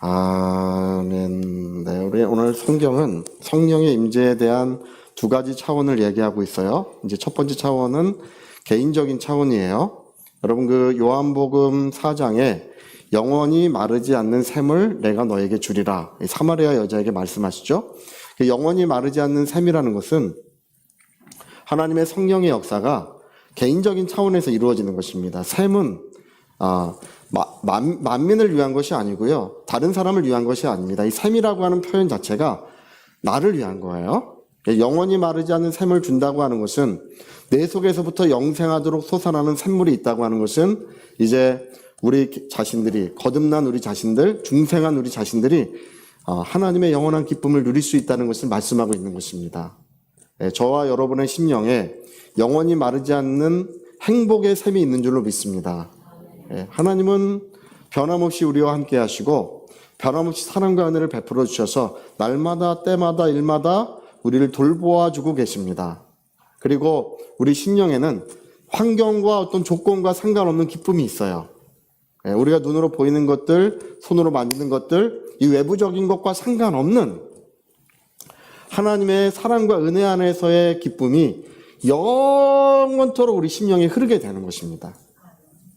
아멘. 네, 우리 오늘 성경은 성령의 임재에 대한 두 가지 차원을 얘기하고 있어요. 이제 첫 번째 차원은 개인적인 차원이에요. 여러분 그 요한복음 4장에 영원히 마르지 않는 샘을 내가 너에게 주리라. 이 사마리아 여자에게 말씀하시죠. 그 영원히 마르지 않는 샘이라는 것은 하나님의 성령의 역사가 개인적인 차원에서 이루어지는 것입니다. 샘은 아, 마- 만, 만민을 위한 것이 아니고요. 다른 사람을 위한 것이 아닙니다. 이 샘이라고 하는 표현 자체가 나를 위한 거예요. 영원히 마르지 않는 샘을 준다고 하는 것은 내 속에서부터 영생하도록 솟아나는 샘물이 있다고 하는 것은 이제 우리 자신들이 거듭난 우리 자신들, 중생한 우리 자신들이 어, 하나님의 영원한 기쁨을 누릴 수 있다는 것을 말씀하고 있는 것입니다. 예, 저와 여러분의 심령에 영원히 마르지 않는 행복의 샘이 있는 줄로 믿습니다. 예, 하나님은 변함없이 우리와 함께 하시고 변함없이 사랑과 은혜를 베풀어 주셔서 날마다 때마다 일마다 우리를 돌보아 주고 계십니다. 그리고 우리 심령에는 환경과 어떤 조건과 상관없는 기쁨이 있어요. 예, 우리가 눈으로 보이는 것들, 손으로 만지는 것들, 이 외부적인 것과 상관없는 하나님의 사랑과 은혜 안에서의 기쁨이 영원토록 우리 심령에 흐르게 되는 것입니다.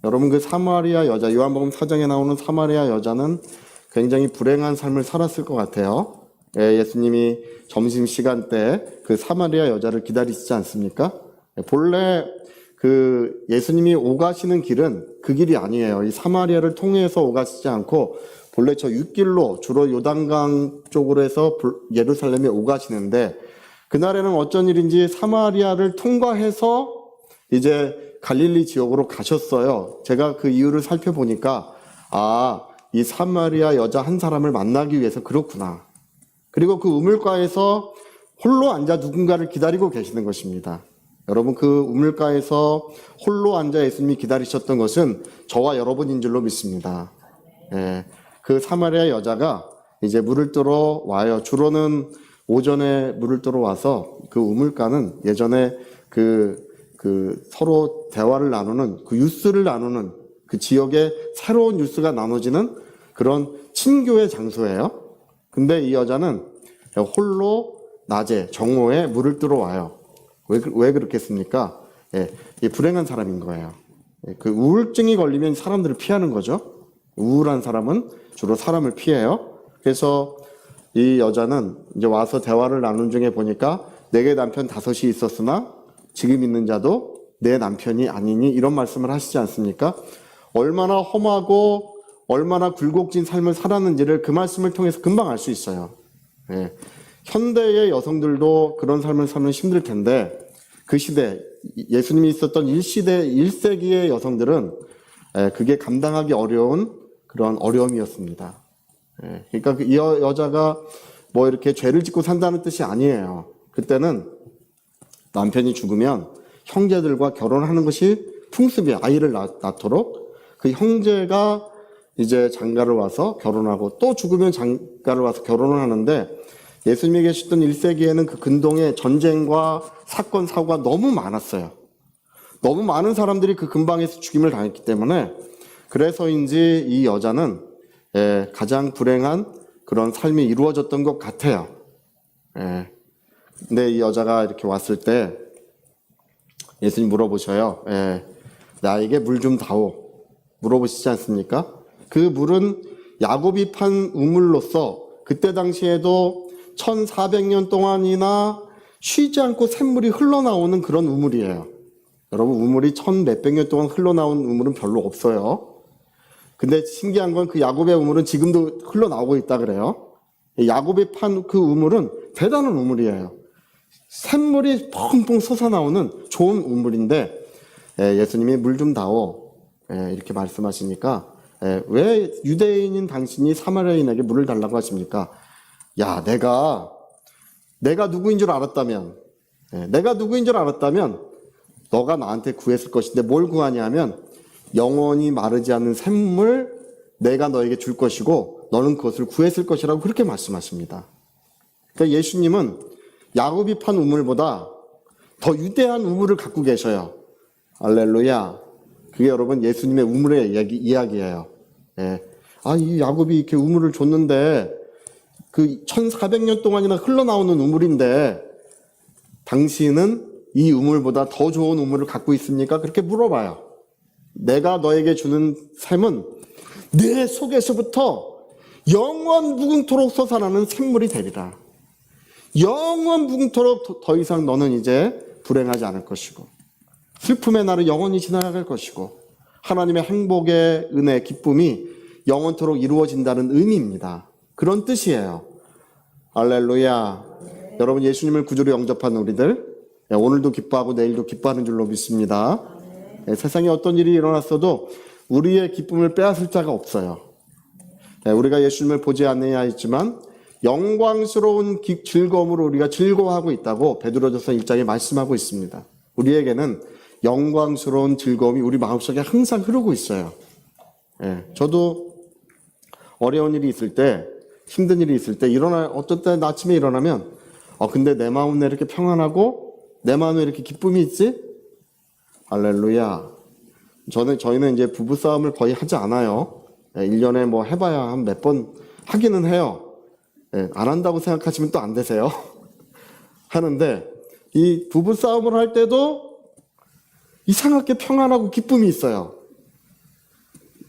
여러분 그 사마리아 여자 요한복음 4장에 나오는 사마리아 여자는 굉장히 불행한 삶을 살았을 것 같아요. 예, 예수님이 점심 시간 때 그 사마리아 여자를 기다리시지 않습니까? 예, 본래 그 예수님이 오가시는 길은 그 길이 아니에요. 이 사마리아를 통해서 오가시지 않고 본래 저 육길로 주로 요단강 쪽으로 해서 불- 예루살렘에 오가시는데 그날에는 어쩐 일인지 사마리아를 통과해서 이제 갈릴리 지역으로 가셨어요. 제가 그 이유를 살펴보니까 아, 이 사마리아 여자 한 사람을 만나기 위해서 그렇구나. 그리고 그 우물가에서 홀로 앉아 누군가를 기다리고 계시는 것입니다. 여러분 그 우물가에서 홀로 앉아 예수님이 기다리셨던 것은 저와 여러분인 줄로 믿습니다. 예, 그 사마리아 여자가 이제 물을 뜨러 와요. 주로는 오전에 물을 뜨러 와서 그 우물가는 예전에 그, 그 서로 대화를 나누는 그 뉴스를 나누는 그 지역에 새로운 뉴스가 나눠지는 그런 친교의 장소예요. 근데 이 여자는 홀로 낮에 정오에 물을 뜨러 와요. 왜, 그- 왜 그렇겠습니까? 예, 이 불행한 사람인 거예요. 예, 그 우울증이 걸리면 사람들을 피하는 거죠. 우울한 사람은 주로 사람을 피해요. 그래서 이 여자는 이제 와서 대화를 나눈 중에 보니까 내게 남편 다섯이 있었으나 지금 있는 자도 내 남편이 아니니 이런 말씀을 하시지 않습니까? 얼마나 험하고 얼마나 굴곡진 삶을 살았는지를 그 말씀을 통해서 금방 알 수 있어요. 예. 현대의 여성들도 그런 삶을 살면 힘들 텐데 그 시대 예수님이 있었던 1시대 1세기의 여성들은 예, 그게 감당하기 어려운 그런 어려움이었습니다. 예, 그러니까 그이 여- 여자가 뭐 이렇게 죄를 짓고 산다는 뜻이 아니에요. 그때는 남편이 죽으면 형제들과 결혼하는 것이 풍습이에요. 아이를 낳, 낳도록 그 형제가 이제 장가를 와서 결혼하고 또 죽으면 장가를 와서 결혼을 하는데 예수님이 계셨던 1세기에는 그 근동에 전쟁과 사건, 사고가 너무 많았어요. 너무 많은 사람들이 그 근방에서 죽임을 당했기 때문에 그래서인지 이 여자는 예, 가장 불행한 그런 삶이 이루어졌던 것 같아요. 예. 근데 이 여자가 이렇게 왔을 때 예수님 물어보셔요. 예, 나에게 물 좀 다오. 물어보시지 않습니까? 그 물은 야곱이 판 우물로서 그때 당시에도 1400년 동안이나 쉬지 않고 샘물이 흘러나오는 그런 우물이에요. 여러분, 우물이 천 몇백 년 동안 흘러나온 우물은 별로 없어요. 근데 신기한 건 그 야곱의 우물은 지금도 흘러나오고 있다 그래요. 야곱이 판 그 우물은 대단한 우물이에요. 샘물이 펑펑 솟아나오는 좋은 우물인데 예, 예수님이 물좀 예, 이렇게 말씀하시니까 예, 왜 유대인인 당신이 사마리아인에게 물을 달라고 하십니까? 야, 내가 내가 누구인 줄 알았다면, 예, 내가 누구인 줄 알았다면 너가 나한테 구했을 것인데 뭘 구하냐면 영원히 마르지 않는 샘물 내가 너에게 줄 것이고 너는 그것을 구했을 것이라고 그렇게 말씀하십니다. 그러니까 예수님은 야곱이 판 우물보다 더 위대한 우물을 갖고 계셔요. 알렐루야. 그게 여러분 예수님의 우물의 이야기, 이야기예요. 예. 아, 이 야곱이 이렇게 우물을 줬는데 그 1400년 동안이나 흘러나오는 우물인데 당신은 이 우물보다 더 좋은 우물을 갖고 있습니까? 그렇게 물어봐요. 내가 너에게 주는 샘은 내 속에서부터 영원 무궁토록 솟아나는 샘물이 되리라. 영원 무궁토록 더- 더 이상 너는 이제 불행하지 않을 것이고 슬픔의 날은 영원히 지나갈 것이고 하나님의 행복의 은혜, 기쁨이 영원토록 이루어진다는 의미입니다. 그런 뜻이에요. 알렐루야. 여러분 예수님을 구주로 영접한 우리들 예, 오늘도 기뻐하고 내일도 기뻐하는 줄로 믿습니다. 예, 세상에 어떤 일이 일어났어도 우리의 기쁨을 빼앗을 자가 없어요. 예, 우리가 예수님을 보지 않아야 했지만 영광스러운 기- 즐거움으로 우리가 즐거워하고 있다고 베드로전서 1장에 말씀하고 있습니다. 우리에게는 영광스러운 즐거움이 우리 마음속에 항상 흐르고 있어요. 예, 저도 어려운 일이 있을 때, 힘든 일이 있을 때, 일어나, 어떤 때 아침에 일어나면, 어, 근데 내 마음은 왜 이렇게 평안하고, 내 마음에 왜 이렇게 기쁨이 있지? 할렐루야. 저는, 저희는 이제 부부싸움을 거의 하지 않아요. 예, 1년에 뭐 해봐야 한 몇 번 하기는 해요. 예, 안 한다고 생각하시면 또 안 되세요. 하는데, 이 부부 싸움을 할 때도 이상하게 평안하고 기쁨이 있어요.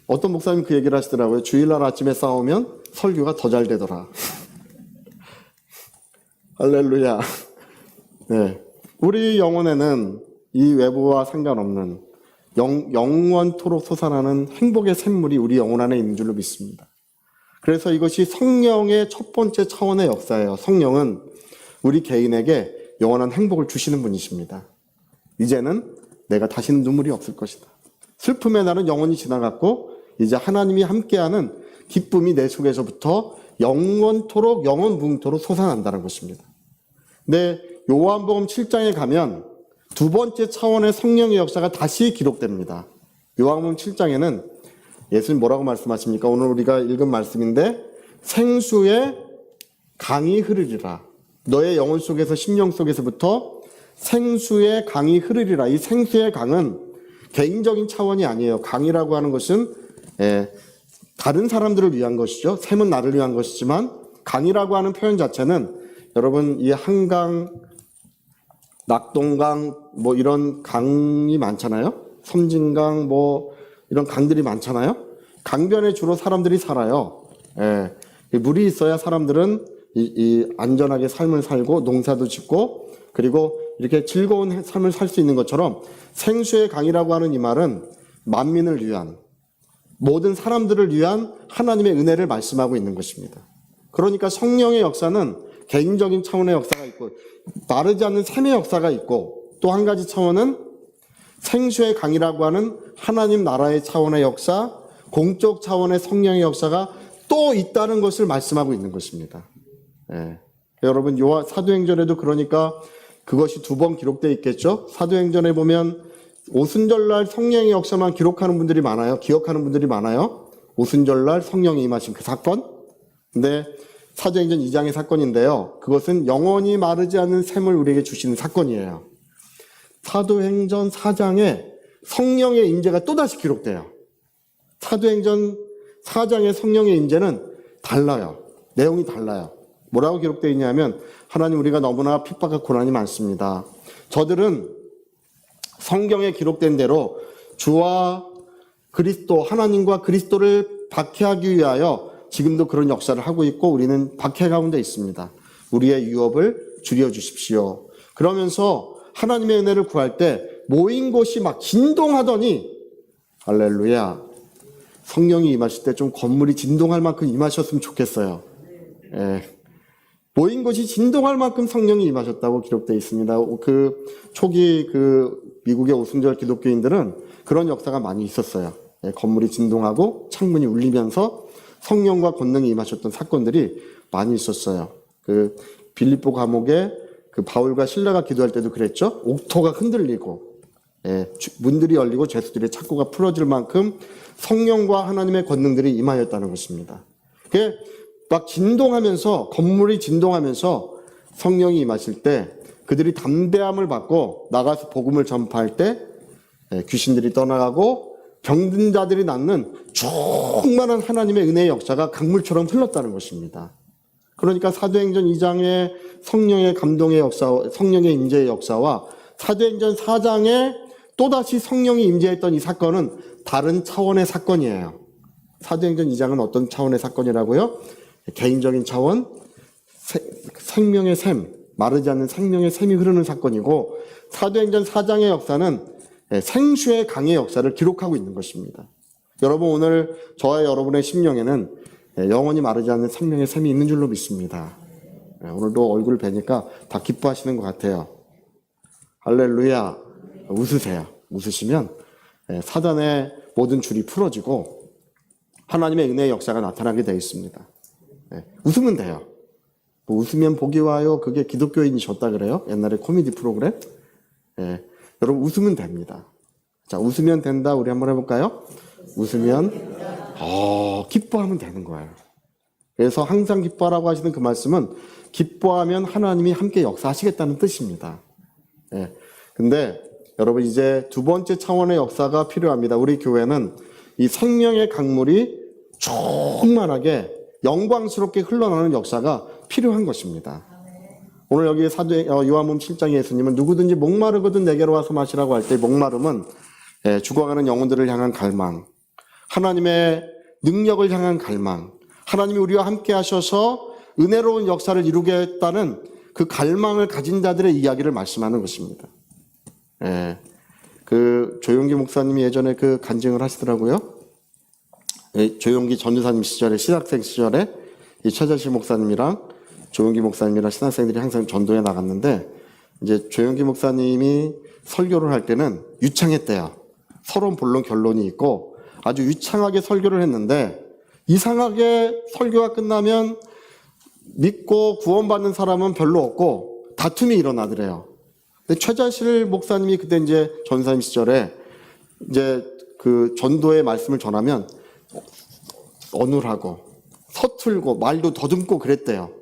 어떤 목사님 그 얘기를 하시더라고요. 주일날 아침에 싸우면 설교가 더 잘 되더라. 할렐루야. 네. 우리 영혼에는 이 외부와 상관없는 영, 영원토록 솟아나는 행복의 샘물이 우리 영혼 안에 있는 줄로 믿습니다. 그래서 이것이 성령의 첫 번째 차원의 역사예요. 성령은 우리 개인에게 영원한 행복을 주시는 분이십니다. 이제는 내가 다시는 눈물이 없을 것이다. 슬픔의 날은 영원히 지나갔고 이제 하나님이 함께하는 기쁨이 내 속에서부터 영원토록 영원 무궁토록 솟아난다는 것입니다. 근데 요한복음 7장에 가면 두 번째 차원의 성령의 역사가 다시 기록됩니다. 요한복음 7장에는 예수님 뭐라고 말씀하십니까? 오늘 우리가 읽은 말씀인데 생수의 강이 흐르리라. 너의 영혼 속에서 심령 속에서부터 생수의 강이 흐르리라. 이 생수의 강은 개인적인 차원이 아니에요. 강이라고 하는 것은 예, 다른 사람들을 위한 것이죠. 샘은 나를 위한 것이지만 강이라고 하는 표현 자체는 여러분 이 한강, 낙동강 뭐 이런 강이 많잖아요. 섬진강 뭐 이런 강들이 많잖아요. 강변에 주로 사람들이 살아요. 예, 이 물이 있어야 사람들은 이, 이 안전하게 삶을 살고 농사도 짓고 그리고 이렇게 즐거운 삶을 살 수 있는 것처럼 생수의 강이라고 하는 이 말은 만민을 위한 모든 사람들을 위한 하나님의 은혜를 말씀하고 있는 것입니다. 그러니까 성령의 역사는 개인적인 차원의 역사가 있고 마르지 않는 샘의 역사가 있고 또 한 가지 차원은 생수의 강이라고 하는 하나님 나라의 차원의 역사, 공적 차원의 성령의 역사가 또 있다는 것을 말씀하고 있는 것입니다. 예. 여러분 요한 사도행전에도 그러니까 그것이 두 번 기록되어 있겠죠. 사도행전에 보면 오순절날 성령의 역사만 기록하는 분들이 많아요. 기억하는 분들이 많아요. 오순절날 성령이 임하신 그 사건. 근데 사도행전 2장의 사건인데요. 그것은 영원히 마르지 않는 샘을 우리에게 주시는 사건이에요. 사도행전 4장에 성령의 임재가 또다시 기록돼요. 사도행전 4장의 성령의 임재는 달라요. 내용이 달라요. 뭐라고 기록되어 있냐면 하나님 우리가 너무나 핍박과 고난이 많습니다. 저들은 성경에 기록된 대로 주와 그리스도 하나님과 그리스도를 박해하기 위하여 지금도 그런 역사를 하고 있고 우리는 박해 가운데 있습니다. 우리의 유업을 줄여 주십시오. 그러면서 하나님의 은혜를 구할 때 모인 곳이 막 진동하더니 할렐루야. 성령이 임하실 때 좀 건물이 진동할 만큼 임하셨으면 좋겠어요. 예. 모인 곳이 진동할 만큼 성령이 임하셨다고 기록되어 있습니다. 그 초기 그 미국의 오순절 기독교인들은 그런 역사가 많이 있었어요. 예, 건물이 진동하고 창문이 울리면서 성령과 권능이 임하셨던 사건들이 많이 있었어요. 그 빌립보 감옥에 그 바울과 신라가 기도할 때도 그랬죠. 옥토가 흔들리고 문들이 열리고 죄수들의 착고가 풀어질 만큼 성령과 하나님의 권능들이 임하였다는 것입니다. 그게 막 진동하면서 건물이 진동하면서 성령이 임하실 때 그들이 담대함을 받고 나가서 복음을 전파할 때 예, 귀신들이 떠나가고 병든 자들이 낫는 충만한 하나님의 은혜의 역사가 강물처럼 흘렀다는 것입니다. 그러니까 사도행전 2장의 성령의 감동의 역사, 성령의 임재의 역사와 사도행전 4장에 또다시 성령이 임재했던 이 사건은 다른 차원의 사건이에요. 사도행전 2장은 어떤 차원의 사건이라고요? 개인적인 차원, 세- 생명의 샘, 마르지 않는 생명의 샘이 흐르는 사건이고 사도행전 4장의 역사는 예, 생수의 강의 역사를 기록하고 있는 것입니다. 여러분 오늘 저와 여러분의 심령에는 예, 영원히 마르지 않는 생명의 샘이 있는 줄로 믿습니다. 예, 오늘도 얼굴 뵈니까 다 기뻐하시는 것 같아요. 할렐루야. 웃으세요. 웃으시면 예, 사단의 모든 줄이 풀어지고 하나님의 은혜의 역사가 나타나게 되어 있습니다. 예, 웃으면 돼요. 뭐 웃으면 복이 와요. 그게 기독교인이셨다 그래요? 옛날에 코미디 프로그램? 예, 여러분 웃으면 됩니다. 자, 웃으면 된다. 우리 한번 해볼까요? 웃으면 어, 기뻐하면 되는 거예요. 그래서 항상 기뻐하라고 하시는 그 말씀은 기뻐하면 하나님이 함께 역사하시겠다는 뜻입니다. 예. 근데 여러분 이제 두 번째 차원의 역사가 필요합니다. 우리 교회는 이 생명의 강물이 충만하게 영광스럽게 흘러나오는 역사가 필요한 것입니다. 오늘 여기 사도 어, 요한복음 7장에 예수님은 누구든지 목마르거든 내게로 와서 마시라고 할 때 목마름은 예, 죽어가는 영혼들을 향한 갈망, 하나님의 능력을 향한 갈망, 하나님이 우리와 함께 하셔서 은혜로운 역사를 이루겠다는 그 갈망을 가진 자들의 이야기를 말씀하는 것입니다. 예. 그 조용기 목사님이 예전에 그 간증을 하시더라고요. 예, 조용기 전도사님 시절에 신학생 시절에 이 최자실 목사님이랑 조용기 목사님이랑 신학생들이 항상 전도에 나갔는데 이제 조용기 목사님이 설교를 할 때는 유창했대요. 서론 본론 결론이 있고 아주 유창하게 설교를 했는데 이상하게 설교가 끝나면 믿고 구원받는 사람은 별로 없고 다툼이 일어나더래요. 최자실 목사님이 그때 이제 전사님 시절에 이제 그 전도의 말씀을 전하면 어눌하고 서툴고 말도 더듬고 그랬대요.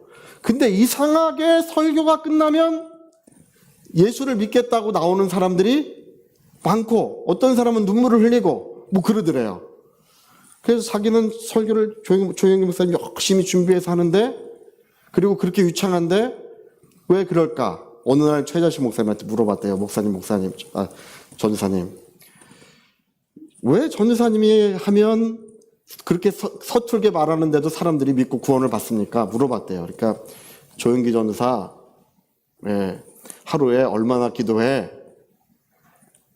근데 이상하게 설교가 끝나면 예수를 믿겠다고 나오는 사람들이 많고 어떤 사람은 눈물을 흘리고 뭐 그러더래요. 그래서 자기는 설교를 조영, 조영기 목사님 열심히 준비해서 하는데 그리고 그렇게 유창한데 왜 그럴까? 어느 날 최자식 목사님한테 물어봤대요. 목사님, 목사님, 아, 전사님. 왜 전사님이 하면 그렇게 서, 서툴게 말하는데도 사람들이 믿고 구원을 받습니까? 물어봤대요. 그러니까 조영기 전사, 예, 하루에 얼마나 기도해?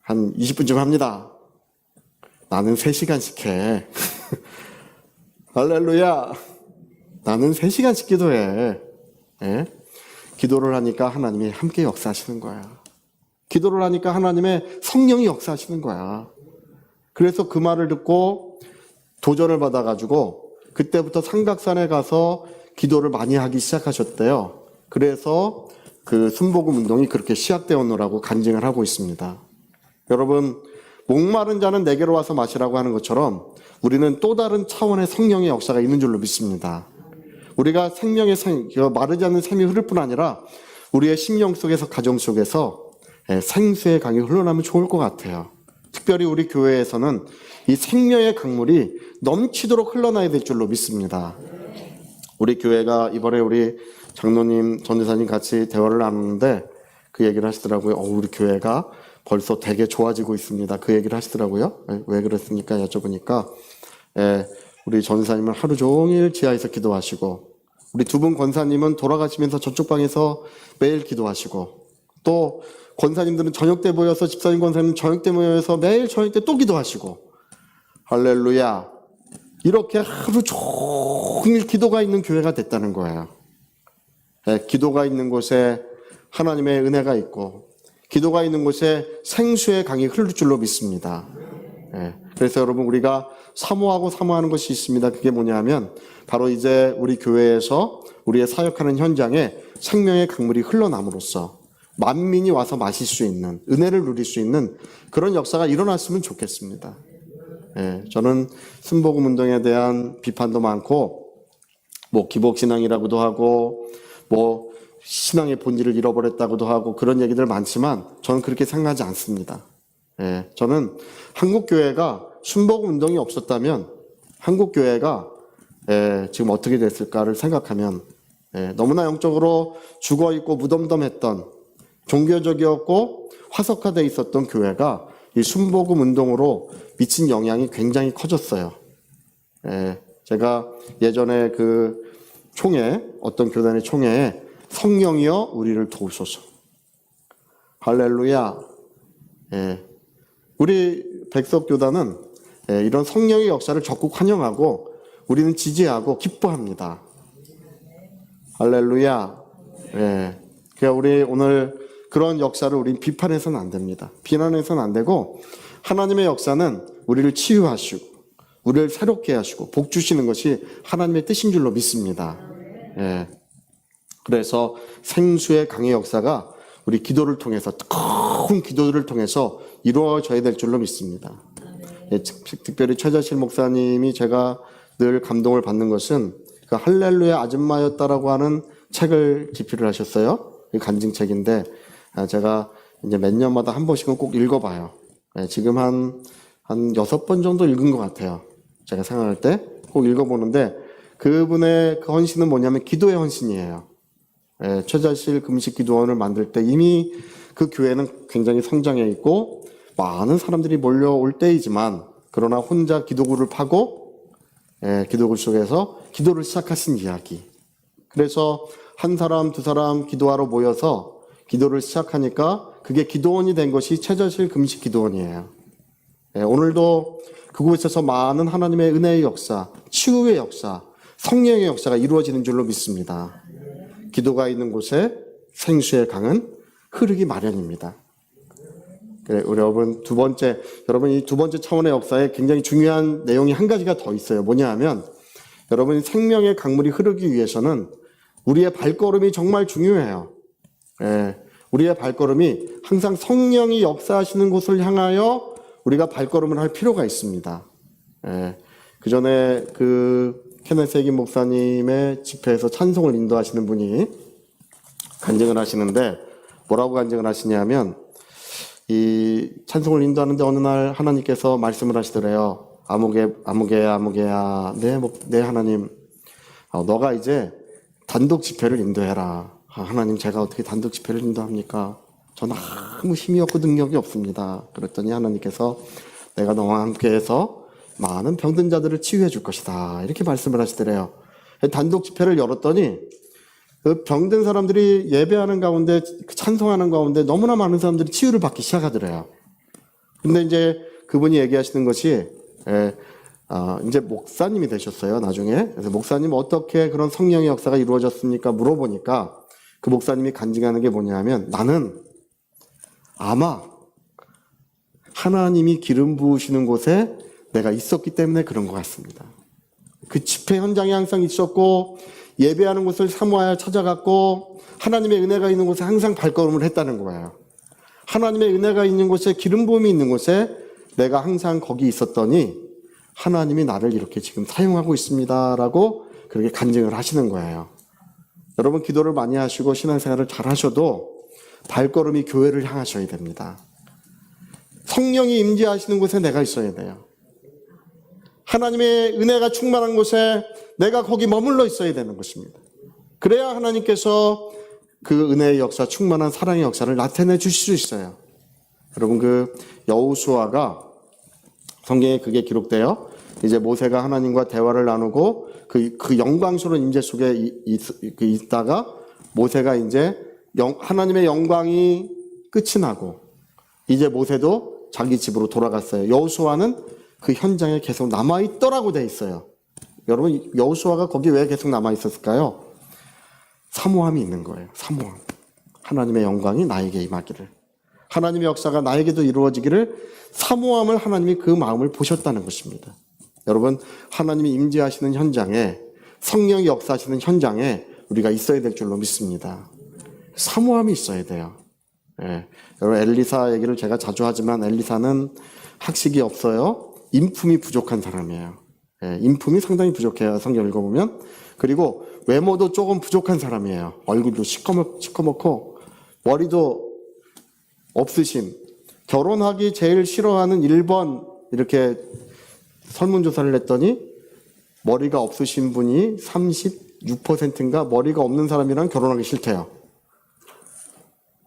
한 20분쯤 합니다. 나는 3시간씩 해. 할렐루야. 나는 3시간씩 기도해. 예? 기도를 하니까 하나님이 함께 역사하시는 거야. 기도를 하니까 하나님의 성령이 역사하시는 거야. 그래서 그 말을 듣고 도전을 받아가지고 그때부터 삼각산에 가서 기도를 많이 하기 시작하셨대요. 그래서 그 순복음 운동이 그렇게 시작되었노라고 간증을 하고 있습니다. 여러분, 목마른 자는 내게로 와서 마시라고 하는 것처럼 우리는 또 다른 차원의 성령의 역사가 있는 줄로 믿습니다. 우리가 생명의 생, 그 마르지 않는 샘이 흐를 뿐 아니라 우리의 심령 속에서 가정 속에서 예, 생수의 강이 흘러나면 좋을 것 같아요. 특별히 우리 교회에서는 이 생명의 강물이 넘치도록 흘러나야 될 줄로 믿습니다. 우리 교회가 이번에 우리 장로님, 전도사님 같이 대화를 나누는데 그 얘기를 하시더라고요. 어, 우리 교회가 벌써 되게 좋아지고 있습니다. 그 얘기를 하시더라고요. 예, 왜 그랬습니까? 여쭤보니까 예, 우리 전사님은 하루 종일 지하에서 기도하시고 우리 두 분 권사님은 돌아가시면서 저쪽 방에서 매일 기도하시고 또 권사님들은 저녁 때 모여서 집사님 권사님 저녁 때 모여서 매일 저녁 때 또 기도하시고 할렐루야 이렇게 하루 종일 기도가 있는 교회가 됐다는 거예요. 예, 기도가 있는 곳에 하나님의 은혜가 있고 기도가 있는 곳에 생수의 강이 흐를 줄로 믿습니다. 예, 그래서 여러분 우리가 사모하고 사모하는 것이 있습니다. 그게 뭐냐면 바로 이제 우리 교회에서 우리의 사역하는 현장에 생명의 강물이 흘러남으로써 만민이 와서 마실 수 있는 은혜를 누릴 수 있는 그런 역사가 일어났으면 좋겠습니다. 예, 저는 순복음 운동에 대한 비판도 많고 뭐 기복 신앙이라고도 하고 뭐 신앙의 본질을 잃어버렸다고도 하고 그런 얘기들 많지만 저는 그렇게 생각하지 않습니다. 예, 저는 한국 교회가 순복음 운동이 없었다면 한국 교회가 예, 지금 어떻게 됐을까를 생각하면 예, 너무나 영적으로 죽어 있고 무덤덤했던 종교적이었고 화석화돼 있었던 교회가 이 순복음 운동으로 미친 영향이 굉장히 커졌어요. 예, 제가 예전에 그 총회 어떤 교단의 총회에 성령이여 우리를 도우소서. 할렐루야. 예, 우리 백석 교단은 예, 이런 성령의 역사를 적극 환영하고 우리는 지지하고 기뻐합니다. 할렐루야. 예. 그러니까 우리 오늘 그런 역사를 우린 비판해서는 안 됩니다. 비난해서는 안 되고 하나님의 역사는 우리를 치유하시고 우리를 새롭게 하시고 복 주시는 것이 하나님의 뜻인 줄로 믿습니다. 예. 그래서 생수의 강의 역사가 우리 기도를 통해서 큰 기도를 통해서 이루어져야 될 줄로 믿습니다. 예, 특- 특별히 최자실 목사님이 제가 늘 감동을 받는 것은 그 할렐루야 아줌마였다라고 하는 책을 집필을 하셨어요. 이 간증책인데 아, 제가 이제 몇 년마다 한 번씩은 꼭 읽어봐요. 예, 지금 한, 한 여섯 번 정도 읽은 것 같아요. 제가 생각할 때 꼭 읽어보는데 그분의 그 헌신은 뭐냐면 기도의 헌신이에요. 예, 최자실 금식 기도원을 만들 때 이미 그 교회는 굉장히 성장해 있고 많은 사람들이 몰려올 때이지만 그러나 혼자 기도구를 파고 예, 기도구 속에서 기도를 시작하신 이야기. 그래서 한 사람 두 사람 기도하러 모여서 기도를 시작하니까 그게 기도원이 된 것이 최저실 금식 기도원이에요. 예, 오늘도 그곳에서 많은 하나님의 은혜의 역사, 치유의 역사, 성령의 역사가 이루어지는 줄로 믿습니다. 기도가 있는 곳에 생수의 강은 흐르기 마련입니다. 그래, 우리 여러분 두 번째, 여러분 이 두 번째 차원의 역사에 굉장히 중요한 내용이 한 가지가 더 있어요. 뭐냐 하면 여러분 생명의 강물이 흐르기 위해서는 우리의 발걸음이 정말 중요해요. 예, 우리의 발걸음이 항상 성령이 역사하시는 곳을 향하여 우리가 발걸음을 할 필요가 있습니다. 예, 그 전에 그 케네스 에기 목사님의 집회에서 찬송을 인도하시는 분이 간증을 하시는데 뭐라고 간증을 하시냐면 이 찬송을 인도하는데 어느 날 하나님께서 말씀을 하시더래요. 아무개 아무개야 아무개야 네, 목- 네 하나님 어, 너가 이제 단독 집회를 인도해라. 아, 하나님 제가 어떻게 단독 집회를 인도합니까? 저는 아무 힘이 없고 능력이 없습니다. 그랬더니 하나님께서 내가 너와 함께해서 많은 병든 자들을 치유해 줄 것이다. 이렇게 말씀을 하시더래요. 단독 집회를 열었더니 그 병든 사람들이 예배하는 가운데 찬송하는 가운데 너무나 많은 사람들이 치유를 받기 시작하더래요. 근데 이제 그분이 얘기하시는 것이 예, 아, 이제 목사님이 되셨어요 나중에 그래서 목사님 어떻게 그런 성령의 역사가 이루어졌습니까 물어보니까 그 목사님이 간증하는 게 뭐냐면 나는 아마 하나님이 기름 부으시는 곳에 내가 있었기 때문에 그런 것 같습니다. 그 집회 현장에 항상 있었고 예배하는 곳을 사모하여 찾아갔고 하나님의 은혜가 있는 곳에 항상 발걸음을 했다는 거예요. 하나님의 은혜가 있는 곳에 기름 부음이 있는 곳에 내가 항상 거기 있었더니 하나님이 나를 이렇게 지금 사용하고 있습니다라고 그렇게 간증을 하시는 거예요. 여러분 기도를 많이 하시고 신앙생활을 잘 하셔도 발걸음이 교회를 향하셔야 됩니다. 성령이 임재하시는 곳에 내가 있어야 돼요. 하나님의 은혜가 충만한 곳에 내가 거기 머물러 있어야 되는 것입니다. 그래야 하나님께서 그 은혜의 역사, 충만한 사랑의 역사를 나타내 주실 수 있어요. 여러분 그 여우수아가 성경에 그게 기록돼요. 이제 모세가 하나님과 대화를 나누고 그, 그 영광스러운 임재 속에 이- 있, 그 있다가 모세가 이제 영- 하나님의 영광이 끝이 나고 이제 모세도 자기 집으로 돌아갔어요. 여호수아는 그 현장에 계속 남아 있더라고 돼 있어요. 여러분 여호수아가 거기 왜 계속 남아 있었을까요? 사모함이 있는 거예요. 사모함. 하나님의 영광이 나에게 임하기를. 하나님의 역사가 나에게도 이루어지기를 사모함을 하나님이 그 마음을 보셨다는 것입니다. 여러분, 하나님이 임재하시는 현장에 성령이 역사하시는 현장에 우리가 있어야 될 줄로 믿습니다. 사모함이 있어야 돼요. 예. 여러분, 엘리사 얘기를 제가 자주 하지만 엘리사는 학식이 없어요. 인품이 부족한 사람이에요. 예, 인품이 상당히 부족해요. 성경 읽어보면. 그리고 외모도 조금 부족한 사람이에요. 얼굴도 시커멓, 시커멓고, 머리도 없으신, 결혼하기 제일 싫어하는 1번, 이렇게 설문조사를 했더니, 머리가 없으신 분이 36%인가 머리가 없는 사람이랑 결혼하기 싫대요.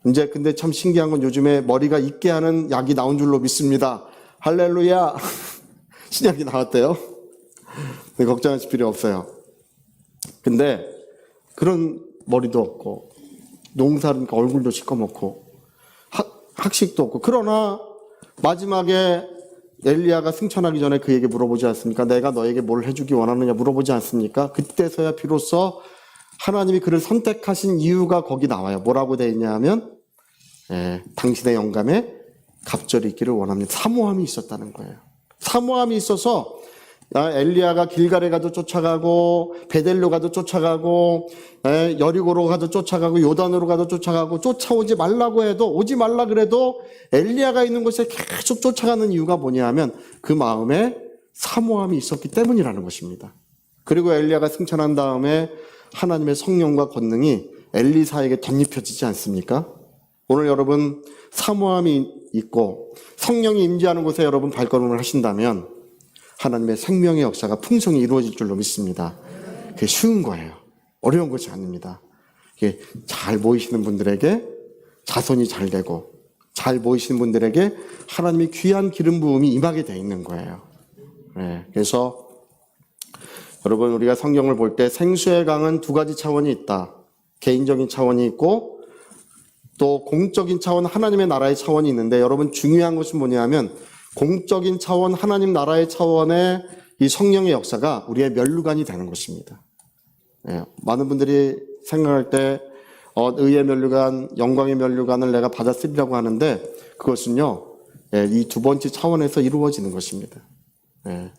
이제 근데 참 신기한 건 요즘에 머리가 있게 하는 약이 나온 줄로 믿습니다. 할렐루야. 신약이 나왔대요. 걱정하실 필요 없어요. 근데 그런 머리도 없고 농사는 얼굴도 시커멓고 학, 학식도 없고 그러나 마지막에 엘리야가 승천하기 전에 그에게 물어보지 않습니까? 내가 너에게 뭘 해주기 원하느냐 물어보지 않습니까? 그때서야 비로소 하나님이 그를 선택하신 이유가 거기 나와요. 뭐라고 되어 있냐 하면 예, 당신의 영감에 갑절이 있기를 원합니다. 사모함이 있었다는 거예요. 사모함이 있어서 아, 엘리야가 길갈에 가도 쫓아가고 베델로 가도 쫓아가고 에, 여리고로 가도 쫓아가고 요단으로 가도 쫓아가고 쫓아오지 말라고 해도 오지 말라 그래도 엘리야가 있는 곳에 계속 쫓아가는 이유가 뭐냐하면 그 마음에 사모함이 있었기 때문이라는 것입니다. 그리고 엘리야가 승천한 다음에 하나님의 성령과 권능이 엘리사에게 덧입혀지지 않습니까? 오늘 여러분 사모함이 있고 성령이 임재하는 곳에 여러분 발걸음을 하신다면 하나님의 생명의 역사가 풍성히 이루어질 줄로 믿습니다. 그게 쉬운 거예요. 어려운 것이 아닙니다. 이게 잘 모이시는 분들에게 자손이 잘 되고 잘 모이시는 분들에게 하나님의 귀한 기름 부음이 임하게 돼 있는 거예요. 네, 그래서 여러분 우리가 성경을 볼 때 생수의 강은 두 가지 차원이 있다. 개인적인 차원이 있고 또 공적인 차원 하나님의 나라의 차원이 있는데 여러분 중요한 것은 뭐냐면 공적인 차원 하나님 나라의 차원의 이 성령의 역사가 우리의 면류관이 되는 것입니다. 예, 많은 분들이 생각할 때 어, 의의 면류관, 영광의 면류관을 내가 받아쓰리라고 하는데 그것은요 예, 이 두 번째 차원에서 이루어지는 것입니다. 예.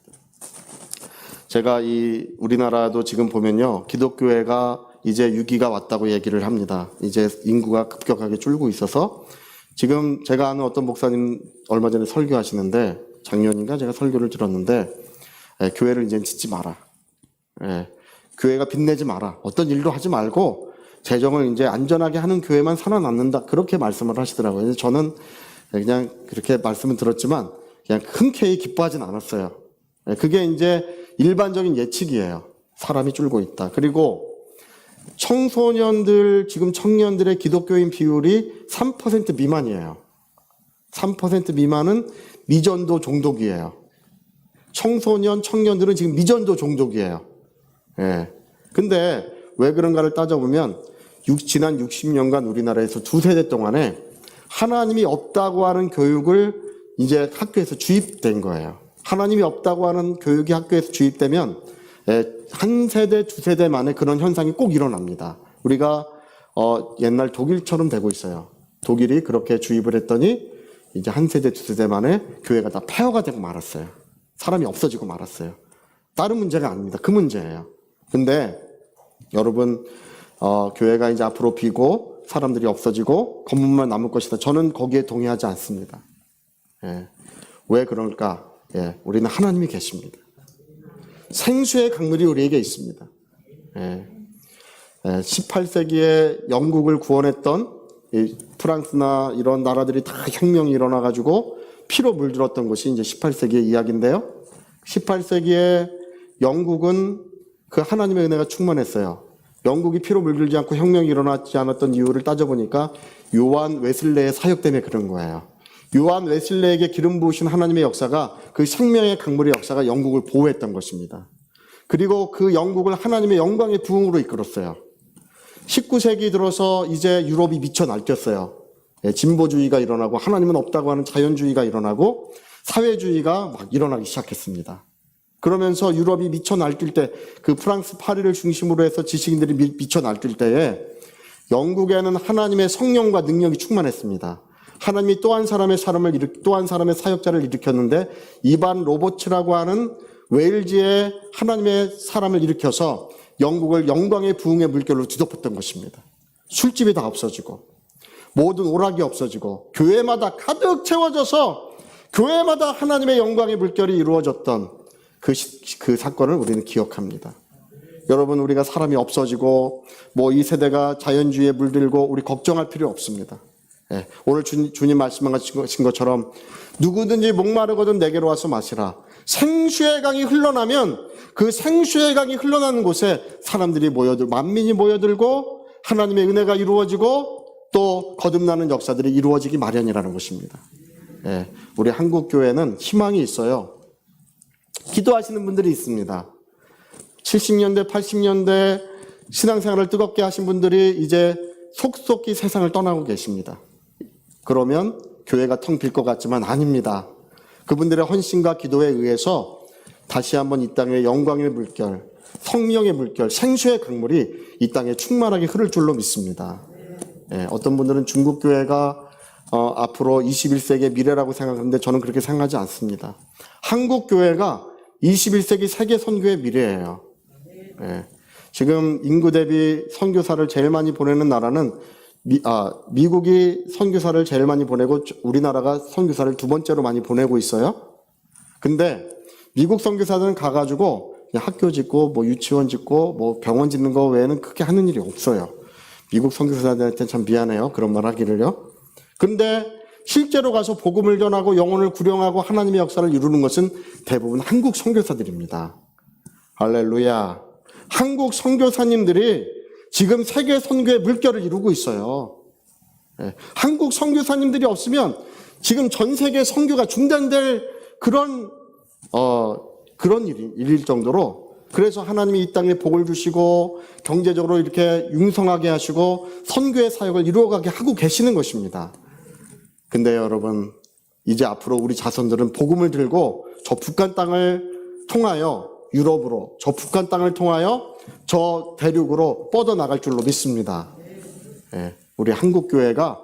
제가 이 우리나라도 지금 보면요 기독교회가 이제 유기가 왔다고 얘기를 합니다. 이제 인구가 급격하게 줄고 있어서 지금 제가 아는 어떤 목사님 얼마 전에 설교하시는데 작년인가 제가 설교를 들었는데 예, 교회를 이제 짓지 마라. 예, 교회가 빛내지 마라. 어떤 일도 하지 말고 재정을 이제 안전하게 하는 교회만 살아남는다. 그렇게 말씀을 하시더라고요. 저는 그냥 그렇게 말씀을 들었지만 그냥 흔쾌히 기뻐하진 않았어요. 예, 그게 이제 일반적인 예측이에요. 사람이 줄고 있다. 그리고 청소년들, 지금 청년들의 기독교인 비율이 3% 미만이에요. 3% 미만은 미전도 종독이에요. 청소년, 청년들은 지금 미전도 종독이에요. 예. 근데 왜 그런가를 따져보면 육- 지난 60년간 우리나라에서 두 세대 동안에 하나님이 없다고 하는 교육을 이제 학교에서 주입된 거예요. 하나님이 없다고 하는 교육이 학교에서 주입되면 예, 한 세대, 두 세대 만에 그런 현상이 꼭 일어납니다. 우리가 어, 옛날 독일처럼 되고 있어요. 독일이 그렇게 주입을 했더니 이제 한 세대, 두 세대 만에 교회가 다 폐허가 되고 말았어요. 사람이 없어지고 말았어요. 다른 문제가 아닙니다. 그 문제예요. 근데 여러분 어, 교회가 이제 앞으로 비고 사람들이 없어지고 건물만 남을 것이다. 저는 거기에 동의하지 않습니다. 예. 왜 그럴까? 예. 우리는 하나님이 계십니다. 생수의 강물이 우리에게 있습니다. 예. 예, 18세기에 영국을 구원했던 이 프랑스나 이런 나라들이 다 혁명이 일어나가지고 피로 물들었던 것이 이제 18세기의 이야기인데요. 18세기에 영국은 그 하나님의 은혜가 충만했어요. 영국이 피로 물들지 않고 혁명이 일어나지 않았던 이유를 따져보니까 요한 웨슬레의 사역 때문에 그런 거예요. 요한 웨슬레에게 기름 부으신 하나님의 역사가 그 생명의 강물의 역사가 영국을 보호했던 것입니다. 그리고 그 영국을 하나님의 영광의 부흥으로 이끌었어요. 19세기 들어서 이제 유럽이 미쳐 날뛰었어요. 예, 진보주의가 일어나고 하나님은 없다고 하는 자연주의가 일어나고 사회주의가 막 일어나기 시작했습니다. 그러면서 유럽이 미쳐 날뛸 때 그 프랑스 파리를 중심으로 해서 지식인들이 미- 미쳐 날뛸 때에 영국에는 하나님의 성령과 능력이 충만했습니다. 하나님이 또 한 사람의 사람을 일으, 또한 사람의 사역자를 일으켰는데 이반 로버츠라고 하는 웨일즈의 하나님의 사람을 일으켜서 영국을 영광의 부흥의 물결로 뒤덮었던 것입니다. 술집이 다 없어지고 모든 오락이 없어지고 교회마다 가득 채워져서 교회마다 하나님의 영광의 물결이 이루어졌던 그, 시- 그 사건을 우리는 기억합니다. 여러분 우리가 사람이 없어지고 뭐 이 세대가 자연주의에 물들고 우리 걱정할 필요 없습니다. 예, 오늘 주, 주님 말씀하신 것처럼 누구든지 목마르거든 내게로 와서 마시라. 생수의 강이 흘러나면 그 생수의 강이 흘러나는 곳에 사람들이 모여들 만민이 모여들고 하나님의 은혜가 이루어지고 또 거듭나는 역사들이 이루어지기 마련이라는 것입니다. 예, 우리 한국 교회는 희망이 있어요. 기도하시는 분들이 있습니다. 70년대, 80년대 신앙생활을 뜨겁게 하신 분들이 이제 속속히 세상을 떠나고 계십니다. 그러면 교회가 텅 빌 것 같지만 아닙니다. 그분들의 헌신과 기도에 의해서 다시 한번 이 땅의 영광의 물결, 성령의 물결, 생수의 강물이 이 땅에 충만하게 흐를 줄로 믿습니다. 예, 어떤 분들은 중국 교회가 어, 앞으로 21세기의 미래라고 생각하는데 저는 그렇게 생각하지 않습니다. 한국 교회가 21세기 세계 선교의 미래예요. 예. 지금 인구 대비 선교사를 제일 많이 보내는 나라는 미, 아, 미국이 선교사를 제일 많이 보내고 우리나라가 선교사를 두 번째로 많이 보내고 있어요. 근데 미국 선교사들은 가가지고 학교 짓고 뭐 유치원 짓고 뭐 병원 짓는 거 외에는 크게 하는 일이 없어요. 미국 선교사들한테 참 미안해요. 그런 말 하기를요. 근데 실제로 가서 복음을 전하고 영혼을 구령하고 하나님의 역사를 이루는 것은 대부분 한국 선교사들입니다. 할렐루야. 한국 선교사님들이 지금 세계 선교의 물결을 이루고 있어요. 예, 한국 선교사님들이 없으면 지금 전 세계 선교가 중단될 그런 어 그런 일일 정도로 그래서 하나님이 이 땅에 복을 주시고 경제적으로 이렇게 융성하게 하시고 선교의 사역을 이루어가게 하고 계시는 것입니다. 근데 여러분 이제 앞으로 우리 자손들은 복음을 들고 저 북한 땅을 통하여 유럽으로 저 북한 땅을 통하여 저 대륙으로 뻗어나갈 줄로 믿습니다. 예, 우리 한국 교회가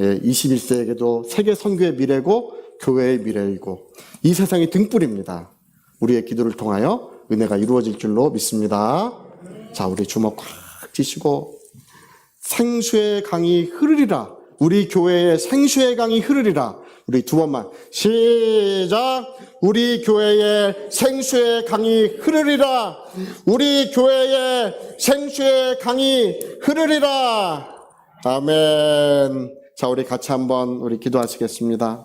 예, 21세기에도 세계 선교의 미래고 교회의 미래이고 이 세상의 등불입니다. 우리의 기도를 통하여 은혜가 이루어질 줄로 믿습니다. 자, 우리 주먹 꽉 쥐시고 생수의 강이 흐르리라. 우리 교회에 생수의 강이 흐르리라. 우리 두 번만 시작. 우리 교회에 생수의 강이 흐르리라. 우리 교회에 생수의 강이 흐르리라. 아멘. 자, 우리 같이 한번 우리 기도하시겠습니다.